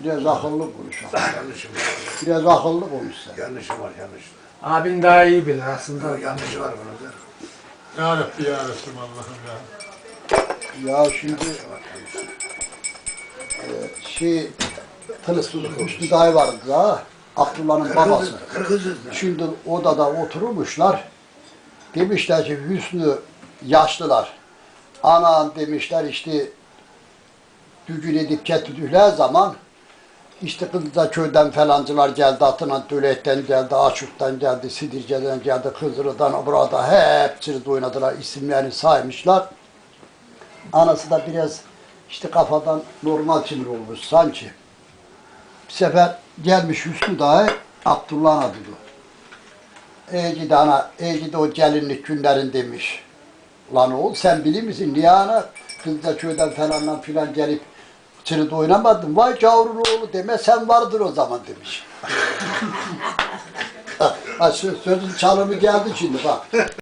Biraz akıllı konuş. Yanlışım var. Biraz akıllı konuş sen. Yanlışım var yanlış. Abin daha iyi bilir aslında. Yanlışı var bunun da. Ya Rabbi ya Resul Allah'ım ya. Ya şimdi e, şey Tılıs Hüsnü Dayı vardı da Abdullah'ın babası. Kırgızız da. Şimdi odada oturmuşlar. Demişler ki Hüsnü yaşlılar. Anan demişler işte düğün edip getirdikleri zaman işte Kızılca köyden falancılar geldi, Atınan Dölek'ten geldi, Aşuk'tan geldi, Sidirce'den geldi, Kızırı'dan burada hepsini oynadılar, isimlerini saymışlar. Anası da biraz işte kafadan normal sinir olmuş sanki. Bir sefer gelmiş Hüsnü Dağı, Abdullah'ın adı bu. Ey de ana, ey de o gelinlik günlerin demiş. Lan oğul sen bilir misin niye ana Kızılca köyden falandan filan gelip De oynamadın. Vay cavrun oğlu deme sen vardır o zaman demiş. ha, söz- sözün çalımı geldi şimdi bak.